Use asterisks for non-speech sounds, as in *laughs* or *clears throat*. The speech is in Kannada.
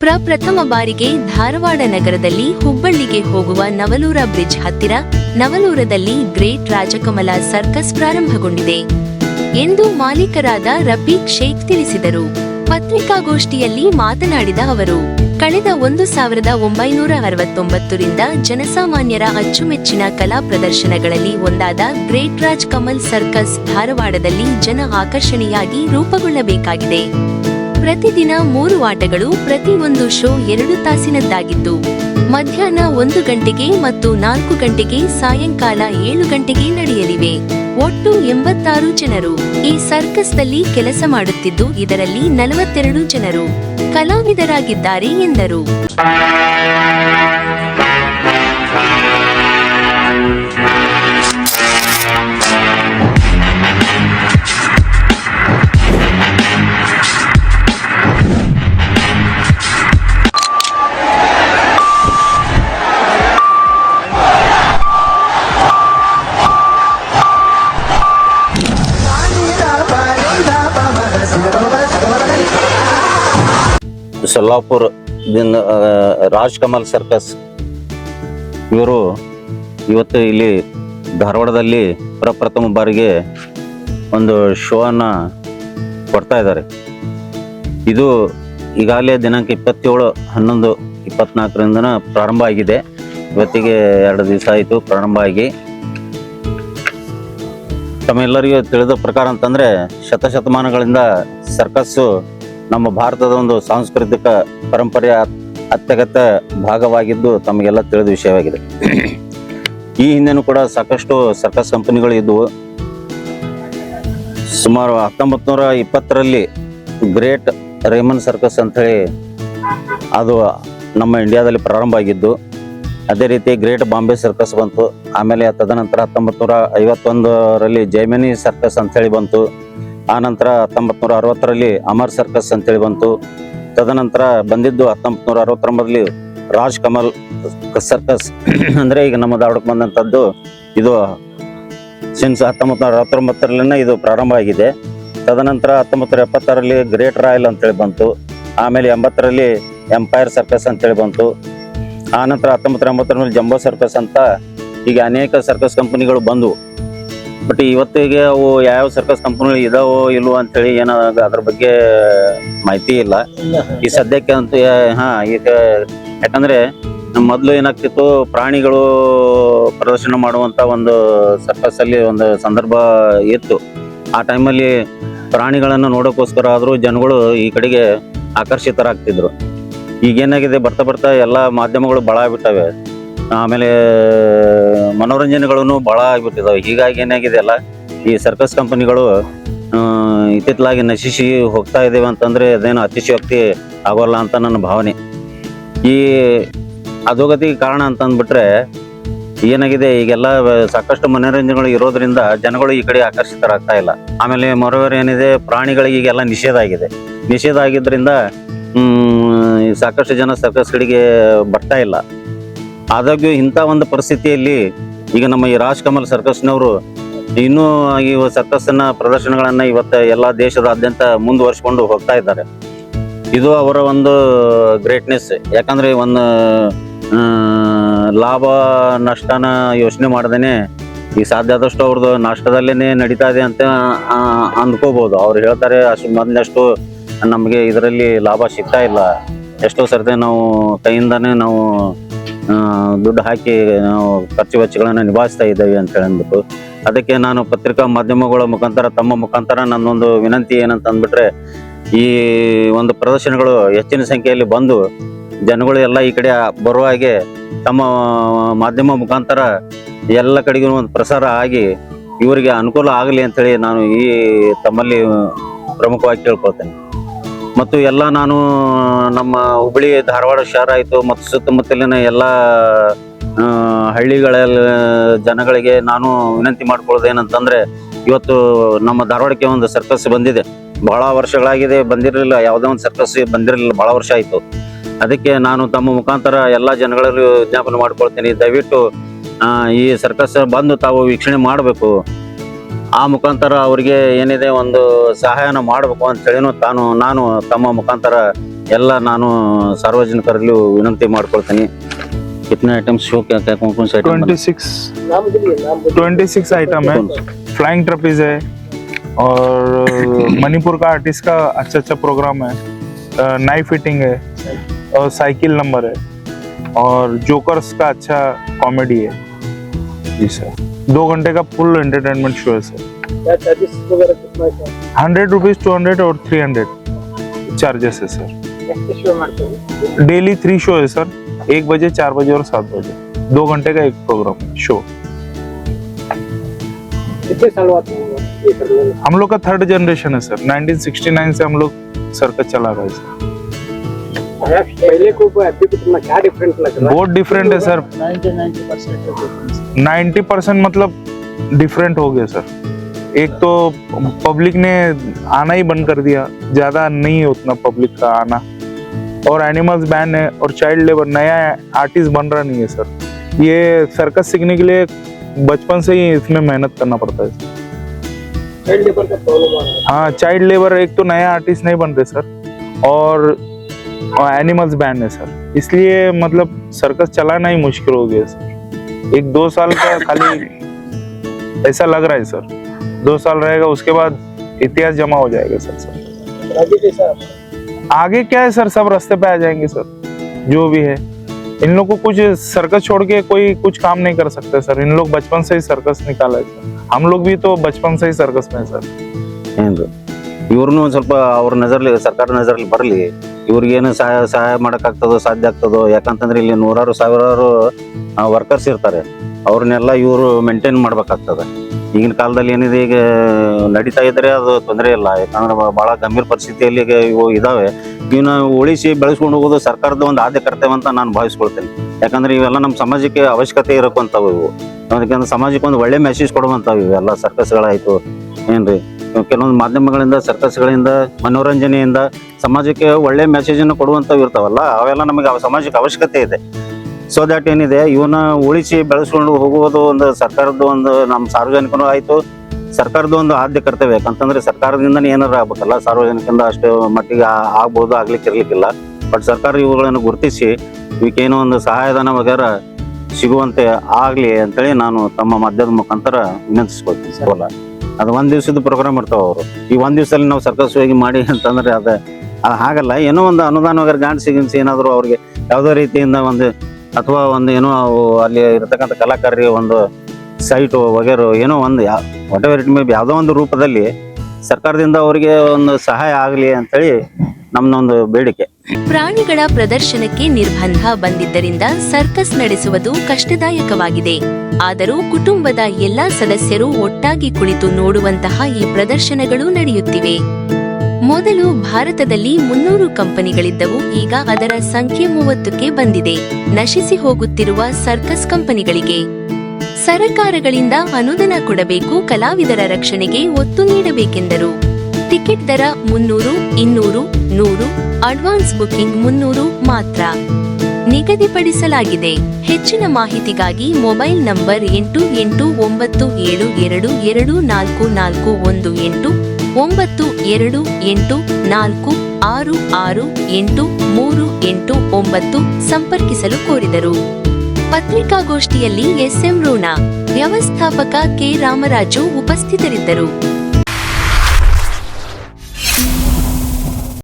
ಪ್ರಪ್ರಥಮ ಬಾರಿಗೆ ಧಾರವಾಡ ನಗರದಲ್ಲಿ ಹುಬ್ಬಳ್ಳಿಗೆ ಹೋಗುವ ನವಲೂರ ಬ್ರಿಡ್ಜ್ ಹತ್ತಿರ ನವಲೂರದಲ್ಲಿ ಗ್ರೇಟ್ ರಾಜಕಮಲ ಸರ್ಕಸ್ ಪ್ರಾರಂಭಗೊಂಡಿದೆ ಎಂದು ಮಾಲೀಕರಾದ ರಫೀಕ್ ಶೇಖ್ ತಿಳಿಸಿದರು. ಪತ್ರಿಕಾಗೋಷ್ಠಿಯಲ್ಲಿ ಮಾತನಾಡಿದ ಅವರು, ಕಳೆದ ಒಂದು ಸಾವಿರದ ಒಂಬೈನೂರ ಅರವತ್ತೊಂಬತ್ತರಿಂದ ಜನಸಾಮಾನ್ಯರ ಅಚ್ಚುಮೆಚ್ಚಿನ ಕಲಾ ಪ್ರದರ್ಶನಗಳಲ್ಲಿ ಒಂದಾದ ಗ್ರೇಟ್ ರಾಜ್ ಕಮಲ್ ಸರ್ಕಸ್ ಧಾರವಾಡದಲ್ಲಿ ಜನ ಆಕರ್ಷಣೆಯಾಗಿ ರೂಪುಗೊಳ್ಳಬೇಕಾಗಿದೆ. ಪ್ರತಿದಿನ ಮೂರು ಆಟಗಳು ಪ್ರತಿ ಒಂದು ಶೋ ಎರಡು ತಾಸಿನದ್ದಾಗಿತ್ತು ಮಧ್ಯಾಹ್ನ ಒಂದು ಗಂಟೆಗೆ ಮತ್ತು ನಾಲ್ಕು ಗಂಟೆಗೆ ಸಾಯಂಕಾಲ ಏಳು ಗಂಟೆಗೆ ನಡೆಯಲಿವೆ. ಒಟ್ಟು ಎಂಬತ್ತಾರು ಜನರು ಈ ಸರ್ಕಸ್ನಲ್ಲಿ ಕೆಲಸ ಮಾಡುತ್ತಿದ್ದು, ಇದರಲ್ಲಿ ನಲವತ್ತೆರಡು ಜನರು ಕಲಾವಿದರಾಗಿದ್ದಾರೆ ಎಂದರು. ಸೊಲ್ಲಾಪುರ್ ರಾಜ್ ಕಮಲ್ ಸರ್ಕಸ್ ಇವರು ಇವತ್ತು ಇಲ್ಲಿ ಧಾರವಾಡದಲ್ಲಿ ಪ್ರಪ್ರಥಮ ಬಾರಿಗೆ ಒಂದು ಶೋ ಅನ್ನ ಕೊಡ್ತಾ ಇದ್ದಾರೆ. ಇದು ಈಗಾಗಲೇ ದಿನಾಂಕ ಇಪ್ಪತ್ತೇಳು, ಹನ್ನೊಂದು ಇಪ್ಪತ್ನಾಲ್ಕರಿಂದ ಪ್ರಾರಂಭ ಆಗಿದೆ. ಇವತ್ತಿಗೆ ಎರಡು ದಿವಸ ಆಯಿತು ಪ್ರಾರಂಭ ಆಗಿ. ತಮ್ಮೆಲ್ಲರಿಗೂ ತಿಳಿದ ಪ್ರಕಾರ ಅಂತಂದರೆ ಶತಶತಮಾನಗಳಿಂದ ಸರ್ಕಸ್ಸು ನಮ್ಮ ಭಾರತದ ಒಂದು ಸಾಂಸ್ಕೃತಿಕ ಪರಂಪರೆಯ ಅತ್ಯಗತ್ಯ ಭಾಗವಾಗಿದ್ದು ತಮಗೆಲ್ಲ ತಿಳಿದ ವಿಷಯವಾಗಿದೆ. ಈ ಹಿಂದೆನೂ ಕೂಡ ಸಾಕಷ್ಟು ಸರ್ಕಸ್ ಕಂಪನಿಗಳು ಇದ್ದವು ಸುಮಾರು ಹತ್ತೊಂಬತ್ತು ನೂರ ಇಪ್ಪತ್ತರಲ್ಲಿ ಗ್ರೇಟ್ ರೇಮನ್ ಸರ್ಕಸ್ ಅಂತ ಹೇಳಿ ಅದು ನಮ್ಮ ಇಂಡಿಯಾದಲ್ಲಿ ಪ್ರಾರಂಭ ಆಗಿದ್ದು, ಅದೇ ರೀತಿ ಗ್ರೇಟ್ ಬಾಂಬೆ ಸರ್ಕಸ್ ಬಂತು. ಆಮೇಲೆ ತದನಂತರ ಹತ್ತೊಂಬತ್ತು ನೂರ ಐವತ್ತೊಂದರಲ್ಲಿ ಜೈಮಿನಿ ಸರ್ಕಸ್ ಅಂತ ಹೇಳಿ ಬಂತು. ಆ ನಂತರ ಹತ್ತೊಂಬತ್ತು ನೂರ ಅರವತ್ತರಲ್ಲಿ ಅಮರ್ ಸರ್ಕಸ್ ಅಂತೇಳಿ ಬಂತು. ತದನಂತರ ಬಂದಿದ್ದು ಹತ್ತೊಂಬತ್ತು ನೂರ ಅರವತ್ತೊಂಬತ್ತರಲ್ಲಿ ರಾಜ್ ಕಮಲ್ ಸರ್ಕಸ್. *clears throat* ಅಂದರೆ ಈಗ ನಮ್ಮ ಧಾರವಾಡಕ್ಕೆ ಬಂದಂಥದ್ದು ಇದು ಸಿನ್ಸ್ ಹತ್ತೊಂಬತ್ತು ನೂರ ಅರವತ್ತೊಂಬತ್ತರಲ್ಲಿನೇ ಇದು ಪ್ರಾರಂಭ ಆಗಿದೆ ತದನಂತರ ಹತ್ತೊಂಬತ್ತು ನೂರ ಎಪ್ಪತ್ತಾರಲ್ಲಿ ಗ್ರೇಟ್ ರಾಯಲ್ ಅಂತೇಳಿ ಬಂತು. ಆಮೇಲೆ ಎಂಬತ್ತರಲ್ಲಿ ಎಂಪೈರ್ ಸರ್ಕಸ್ ಅಂತೇಳಿ ಬಂತು. ಆನಂತರ ನಂತರ ಹತ್ತೊಂಬತ್ತು ನೂರ ಎಂಬತ್ತರಲ್ಲಿ ಜಂಬೋ ಸರ್ಕಸ್ ಅಂತ ಈಗ ಅನೇಕ ಸರ್ಕಸ್ ಕಂಪನಿಗಳು ಬಂದವು. ಬಟ್ ಇವತ್ತಿಗೆ ಅವು ಯಾವ ಸರ್ಕಸ್ ಕಂಪನಿಗಳು ಇದಾವೋ ಇಲ್ವೋ ಅಂತೇಳಿ ಏನೋ ಅದ್ರ ಬಗ್ಗೆ ಮಾಹಿತಿ ಇಲ್ಲ. ಈ ಸದ್ಯಕ್ಕೆ ಅಂತ ಹಾ ಈಗ ಯಾಕಂದ್ರೆ ಮೊದಲು ಏನಾಗ್ತಿತ್ತು ಪ್ರಾಣಿಗಳು ಪ್ರದರ್ಶನ ಮಾಡುವಂತ ಒಂದು ಸರ್ಕಸ್ ಅಲ್ಲಿ ಒಂದು ಸಂದರ್ಭ ಇತ್ತು. ಆ ಟೈಮಲ್ಲಿ ಪ್ರಾಣಿಗಳನ್ನು ನೋಡೋಕ್ಕೋಸ್ಕರ ಆದ್ರೂ ಜನಗಳು ಈ ಕಡೆಗೆ ಆಕರ್ಷಿತರಾಗ್ತಿದ್ರು. ಈಗೇನಾಗಿದೆ ಬರ್ತಾ ಬರ್ತಾ ಎಲ್ಲ ಮಾಧ್ಯಮಗಳು ಭಾಳ ಆಗ್ಬಿಟ್ಟವೆ. ಆಮೇಲೆ ಮನೋರಂಜನೆಗಳನ್ನು ಭಾಳ ಆಗ್ಬಿಟ್ಟಿದಾವೆ. ಹೀಗಾಗಿ ಏನಾಗಿದೆ ಅಲ್ಲ, ಈ ಸರ್ಕಸ್ ಕಂಪನಿಗಳು ಇತ್ತಿತ್ತಲಾಗಿ ನಶಿಸಿ ಹೋಗ್ತಾ ಇದ್ದೇವೆ ಅಂತಂದ್ರೆ ಅದೇನು ಅತಿಶಯೋಕ್ತಿ ಆಗೋಲ್ಲ ಅಂತ ನನ್ನ ಭಾವನೆ. ಈ ಅಧೋಗತಿಗೆ ಕಾರಣ ಅಂತ ಅಂದ್ಬಿಟ್ರೆ ಏನಾಗಿದೆ, ಈಗೆಲ್ಲ ಸಾಕಷ್ಟು ಮನೋರಂಜನೆಗಳು ಇರೋದ್ರಿಂದ ಜನಗಳು ಈ ಕಡೆ ಆಕರ್ಷಿತರಾಗ್ತಾ ಇಲ್ಲ. ಆಮೇಲೆ ಮೊರವೇರ್ ಏನಿದೆ, ಪ್ರಾಣಿಗಳಿಗೆ ಈಗೆಲ್ಲ ನಿಷೇಧ ಆಗಿದೆ. ನಿಷೇಧ ಆಗಿದ್ರಿಂದ ಈ ಸಾಕಷ್ಟು ಜನ ಸರ್ಕಸ್ ಕಡೆಗೆ ಬರ್ತಾ ಇಲ್ಲ. ಆದಾಗ್ಯೂ ಇಂಥ ಒಂದು ಪರಿಸ್ಥಿತಿಯಲ್ಲಿ ಈಗ ನಮ್ಮ ಈ ರಾಜ್ಕಮಲ್ ಸರ್ಕಸ್ನವರು ಇನ್ನೂ ಈ ಸರ್ಕಸ್ನ ಪ್ರದರ್ಶನಗಳನ್ನು ಇವತ್ತು ಎಲ್ಲ ದೇಶದಾದ್ಯಂತ ಮುಂದುವರ್ಸ್ಕೊಂಡು ಹೋಗ್ತಾ ಇದ್ದಾರೆ. ಇದು ಅವರ ಒಂದು ಗ್ರೇಟ್ನೆಸ್ ಯಾಕಂದ್ರೆ ಒಂದು ಲಾಭ, ನಷ್ಟನ ಯೋಚನೆ ಮಾಡ್ದೇನೆ ಈಗ ಸಾಧ್ಯ ಆದಷ್ಟು ಅವ್ರದ್ದು ನಷ್ಟದಲ್ಲೇನೆ ನಡೀತಾ ಇದೆ ಅಂತ ಅಂದ್ಕೋಬೋದು. ಅವ್ರು ಹೇಳ್ತಾರೆ ಅಷ್ಟು ಮೊದಲಷ್ಟು ನಮಗೆ ಇದರಲ್ಲಿ ಲಾಭ ಸಿಗ್ತಾ ಇಲ್ಲ. ಎಷ್ಟೋ ಸರ್ತಿ ನಾವು ಕೈಯಿಂದನೇ ನಾವು ದುಡ್ಡು ಹಾಕಿ ನಾವು ಖರ್ಚು ವೆಚ್ಚಗಳನ್ನು ನಿಭಾಯಿಸ್ತಾ ಇದ್ದೇವೆ ಅಂತ ಹೇಳಿಬಿಟ್ಟು ಅದಕ್ಕೆ ನಾನು ಪತ್ರಿಕಾ ಮಾಧ್ಯಮಗಳ ಮುಖಾಂತರ ತಮ್ಮ ಮುಖಾಂತರ ನನ್ನೊಂದು ವಿನಂತಿ ಏನಂತ ಅಂದ್ಬಿಟ್ರೆ, ಈ ಒಂದು ಪ್ರದರ್ಶನಗಳು ಹೆಚ್ಚಿನ ಸಂಖ್ಯೆಯಲ್ಲಿ ಬಂದು ಜನಗಳು ಎಲ್ಲ ಈ ಕಡೆ ಬರುವ ಹಾಗೆ ತಮ್ಮ ಮಾಧ್ಯಮ ಮುಖಾಂತರ ಎಲ್ಲ ಕಡೆಗೂ ಒಂದು ಪ್ರಸಾರ ಆಗಿ ಇವರಿಗೆ ಅನುಕೂಲ ಆಗಲಿ ಅಂತೇಳಿ ನಾನು ಈ ತಮ್ಮಲ್ಲಿ ಪ್ರಮುಖವಾಗಿ ಕೇಳ್ಕೊಳ್ತೇನೆ. ಮತ್ತು ಎಲ್ಲ ನಾನು, ನಮ್ಮ ಹುಬ್ಬಳ್ಳಿ ಧಾರವಾಡ ಶಹರ ಆಯಿತು. ಮತ್ತು ಸುತ್ತಮುತ್ತಲಿನ ಎಲ್ಲ ಹಳ್ಳಿಗಳಲ್ಲಿ ಹಳ್ಳಿಗಳ ಜನಗಳಿಗೆ ನಾನು ವಿನಂತಿ ಮಾಡ್ಕೊಳ್ಳೋದು ಏನಂತಂದರೆ ಇವತ್ತು ನಮ್ಮ ಧಾರವಾಡಕ್ಕೆ ಒಂದು ಸರ್ಕಸ್ ಬಂದಿದೆ. ಬಹಳ ವರ್ಷಗಳಾಗಿದೆ ಬಂದಿರಲಿಲ್ಲ, ಯಾವುದೇ ಒಂದು ಸರ್ಕಸ್ ಬಂದಿರಲಿಲ್ಲ, ಬಹಳ ವರ್ಷ ಆಯಿತು. ಅದಕ್ಕೆ ನಾನು ತಮ್ಮ ಮುಖಾಂತರ ಎಲ್ಲ ಜನಗಳಲ್ಲೂ ವಿಜ್ಞಾಪನೆ ಮಾಡ್ಕೊಳ್ತೀನಿ. ದಯವಿಟ್ಟು ಈ ಸರ್ಕಸ್ ಬಂದು ತಾವು ವೀಕ್ಷಣೆ ಮಾಡಬೇಕು. ಆ ಮುಖಾಂತರ ಅವರಿಗೆ ಏನಿದೆ ಒಂದು ಸಹಾಯನ ಮಾಡಬೇಕು ಅಂತ ಹೇಳಿನೂ ತಾನು ನಾನು ತಮ್ಮ ಮುಖಾಂತರ ಎಲ್ಲ ನಾನು ಸಾರ್ವಜನಿಕರಲ್ಲಿ ವಿನಂತಿ ಮಾಡ್ಕೊಳ್ತೀನಿ कितने आइटम्स शो क्या क्या कौन कौन से item twenty six twenty six item है फ्लाइंग ट्रपीज है और मणिपुर का आर्टिस्ट का अच्छा अच्छा प्रोग्राम है नाइफ फिटिंग है और साइकिल नंबर है और जोकर्स का अच्छा कॉमेडी है जी सर दो घंटे का फुल एंटरटेनमेंट शो है sir hundred rupees two hundred और थ्री हंड्रेड चार्जेस है सर डेली थ्री शो है? सर एक बजे चार बजे और सात बजे. दो घंटे का एक प्रोग्राम शो हम लोग का थर्ड जनरेशन है सर 1969 से हम लोग सर का चला रहे हैं सर पहले को क्या डिफरेंट लग रहा है? बहुत डिफरेंट है सर 90 90 परसेंट मतलब डिफरेंट हो गया सर एक तो पब्लिक ने आना ही बंद कर दिया ज़्यादा नहीं है उतना पब्लिक का आना। और एनिमल्स बैन है और चाइल्ड लेबर नया आर्टिस्ट बन रहा नहीं है सर ये सर्कस सीखने के लिए बचपन से ही इसमें मेहनत करना पड़ता है चाइल्ड लेबर का प्रॉब्लम है। हाँ चाइल्ड लेबर एक तो नया आर्टिस्ट नहीं बन रहे सर और एनिमल्स बैन है सर इसलिए मतलब सर्कस चलाना ही मुश्किल हो गया सर एक दो साल का *laughs* खाली ऐसा लग रहा है सर दो साल रहेगा उसके बाद इतिहास जमा हो जाएगा सर सर आगे कैसा आगे क्या है सर सब रास्ते पे आ जाएंगे सर जो भी है इन लोग को कुछ सर्कस छोड़ के कोई कुछ काम नहीं कर सकते सर इन लोग बचपन से ही सर्कस निकाला है सर हम लोग भी तो बचपन से ही सर्कस में है सर ಏನು ಇವ್ರನ್ನೂ ಒಂದು ಸ್ವಲ್ಪ ಅವ್ರ ನಜರ್ಲಿ ಸರ್ಕಾರ ನಜರ್ಲಿ ಬರಲಿ ಇವ್ರಿಗೇನು ಸಹಾಯ ಸಹಾಯ ಮಾಡೋಕ್ಕಾಗ್ತದೋ, ಸಾಧ್ಯ ಆಗ್ತದೋ, ಯಾಕಂತಂದ್ರೆ ಇಲ್ಲಿ ನೂರಾರು, ಸಾವಿರಾರು ವರ್ಕರ್ಸ್ ಇರ್ತಾರೆ. ಅವ್ರನ್ನೆಲ್ಲ ಇವರು ಮೇಂಟೈನ್ ಮಾಡ್ಬೇಕಾಗ್ತದೆ. ಈಗಿನ ಕಾಲದಲ್ಲಿ ಏನಿದೆ, ಈಗ ನಡೀತಾ ಇದ್ರೆ ಅದು ತೊಂದರೆ ಇಲ್ಲ. ಯಾಕಂದ್ರೆ ಬಹಳ ಗಂಭೀರ ಪರಿಸ್ಥಿತಿಯಲ್ಲಿ ಈಗ ಇವು ಇದಾವೆ. ಇವನ್ನ ಉಳಿಸಿ ಬೆಳೆಸ್ಕೊಂಡು ಹೋಗೋದು ಸರ್ಕಾರದ ಒಂದು ಆದ್ಯ ಕರ್ತವ್ಯ ಅಂತ ನಾನು ಭಾವಿಸ್ಕೊಳ್ತೇನೆ. ಯಾಕಂದ್ರೆ ಇವೆಲ್ಲ ನಮ್ಮ ಸಮಾಜಕ್ಕೆ ಅವಶ್ಯಕತೆ ಇರೋಕ್ಕಂಥವು ಇವು. ಅದಕ್ಕೆ ಸಮಾಜಕ್ಕೆ ಒಂದು ಒಳ್ಳೆ ಮೆಸೇಜ್ ಕೊಡುವಂಥವು ಇವೆಲ್ಲ. ಸರ್ಕಸ್ಗಳಾಯ್ತು ಏನ್ರಿ? ಕೆಲವೊಂದು ಮಾಧ್ಯಮಗಳಿಂದ ಸರ್ಕಸ್ಗಳಿಂದ ಮನೋರಂಜನೆಯಿಂದ ಸಮಾಜಕ್ಕೆ ಒಳ್ಳೆ ಮೆಸೇಜ್ ಅನ್ನು ಕೊಡುವಂಥವು ಇರ್ತಾವಲ್ಲ, ಅವೆಲ್ಲ ನಮಗೆ ಸಮಾಜಕ್ಕೆ ಅವಶ್ಯಕತೆ ಇದೆ. ಸೊ ದ್ಯಾಟ್ ಏನಿದೆ, ಇವನ್ನ ಉಳಿಸಿ ಬೆಳೆಸ್ಕೊಂಡು ಹೋಗುವುದು ಒಂದು ಸರ್ಕಾರದ ಒಂದು ನಮ್ಮ ಸಾರ್ವಜನಿಕನು ಆಯ್ತು. ಸರ್ಕಾರದ ಒಂದು ಆದ್ಯ ಕರ್ತವ್ಯ, ಯಾಕಂತಂದ್ರೆ ಸರ್ಕಾರದಿಂದನೇ ಏನಾರ ಆಗ್ಬೇಕಲ್ಲ, ಸಾರ್ವಜನಿಕರಿಂದ ಅಷ್ಟು ಮಟ್ಟಿಗೆ ಆಗ್ಬೋದು, ಆಗ್ಲಿಕ್ಕೆ ಇರ್ಲಿಕ್ಕಿಲ್ಲ. ಬಟ್ ಸರ್ಕಾರ ಇವುಗಳನ್ನು ಗುರುತಿಸಿ, ಇವಕ್ಕೇನೋ ಒಂದು ಸಹಾಯಧನ ವಗೇರ ಸಿಗುವಂತೆ ಆಗ್ಲಿ ಅಂತೇಳಿ ನಾನು ತಮ್ಮ ಮಾಧ್ಯಮದ ಮುಖಾಂತರ ವಿನಂತಿಸ್ಕೊಳ್ತೀನಿ ಸರ್. ಅದು ಒಂದು ದಿವಸದ ಪ್ರೋಗ್ರಾಮ್ ಇರ್ತಾವ ಅವರು. ಈ ಒಂದು ದಿವಸದಲ್ಲಿ ನಾವು ಸರ್ಕಸ್ ಹೋಗಿ ಮಾಡಿ ಅಂತಂದ್ರೆ ಅದು ಅದ್ ಹಾಗಲ್ಲ. ಏನೋ ಒಂದು ಅನುದಾನ ವಗೇರೆ ಸಿಗಿನ್ಸಿ ಏನಾದರೂ ಅವ್ರಿಗೆ ಯಾವುದೋ ರೀತಿಯಿಂದ ಒಂದು ಅಥವಾ ಒಂದು ಏನೋ ಅಲ್ಲಿ ಇರತಕ್ಕಂಥ ಕಲಾಕಾರರಿಗೆ ಒಂದು ಸೈಟು ವಗೇರು ಏನೋ ಒಂದು whatever it may be ಯಾವುದೋ ಒಂದು ರೂಪದಲ್ಲಿ ಸರ್ಕಾರದಿಂದ ಅವರಿಗೆ ಒಂದು ಸಹಾಯ ಆಗಲಿ ಅಂತೇಳಿ ನಮ್ದೊಂದು ಬೇಡಿಕೆ. ಪ್ರಾಣಿಗಳ ಪ್ರದರ್ಶನಕ್ಕೆ ನಿರ್ಬಂಧ ಬಂದಿದ್ದರಿಂದ ಸರ್ಕಸ್ ನಡೆಸುವುದು ಕಷ್ಟದಾಯಕವಾಗಿದೆ. ಆದರೂ ಕುಟುಂಬದ ಎಲ್ಲಾ ಸದಸ್ಯರು ಒಟ್ಟಾಗಿ ಕುಳಿತು ನೋಡುವಂತಹ ಈ ಪ್ರದರ್ಶನಗಳು ನಡೆಯುತ್ತಿವೆ. ಮೊದಲು ಭಾರತದಲ್ಲಿ ಮುನ್ನೂರು ಕಂಪನಿಗಳಿದ್ದವು, ಈಗ ಅದರ ಸಂಖ್ಯೆ ಮೂವತ್ತಕ್ಕೆ ಬಂದಿದೆ. ನಶಿಸಿ ಹೋಗುತ್ತಿರುವ ಸರ್ಕಸ್ ಕಂಪನಿಗಳಿಗೆ ಸರಕಾರಗಳಿಂದ ಅನುದಾನ ಕೊಡಬೇಕು, ಕಲಾವಿದರ ರಕ್ಷಣೆಗೆ ಒತ್ತು ನೀಡಬೇಕೆಂದರು. ಟಿಕೆಟ್ ದರ ಮುನ್ನೂರು, ಇನ್ನೂರು, ನೂರು, ಅಡ್ವಾನ್ಸ್ ಬುಕಿಂಗ್ ಮುನ್ನೂರು ಮಾತ್ರ. ನಿಗದಿಪಡಿಸಲಾಗಿದೆ. ಹೆಚ್ಚಿನ ಮಾಹಿತಿಗಾಗಿ ಮೊಬೈಲ್ ನಂಬರ್ ಎಂಟು ಎಂಟು ಒಂಬತ್ತು ಏಳು ಎರಡು ಎರಡು ನಾಲ್ಕು ನಾಲ್ಕು ಒಂದು ಎಂಟು ಒಂಬತ್ತು ಎರಡು ಎಂಟು ನಾಲ್ಕು ಆರು ಆರು ಎಂಟು ಮೂರು ಎಂಟು ಒಂಬತ್ತು ಸಂಪರ್ಕಿಸಲು ಕೋರಿದರು. ಪತ್ರಿಕಾಗೋಷ್ಠಿಯಲ್ಲಿ ಎಸ್ಎಂ ರೋಣ ವ್ಯವಸ್ಥಾಪಕ ಕೆ ರಾಮರಾಜು ಉಪಸ್ಥಿತರಿದ್ದರು.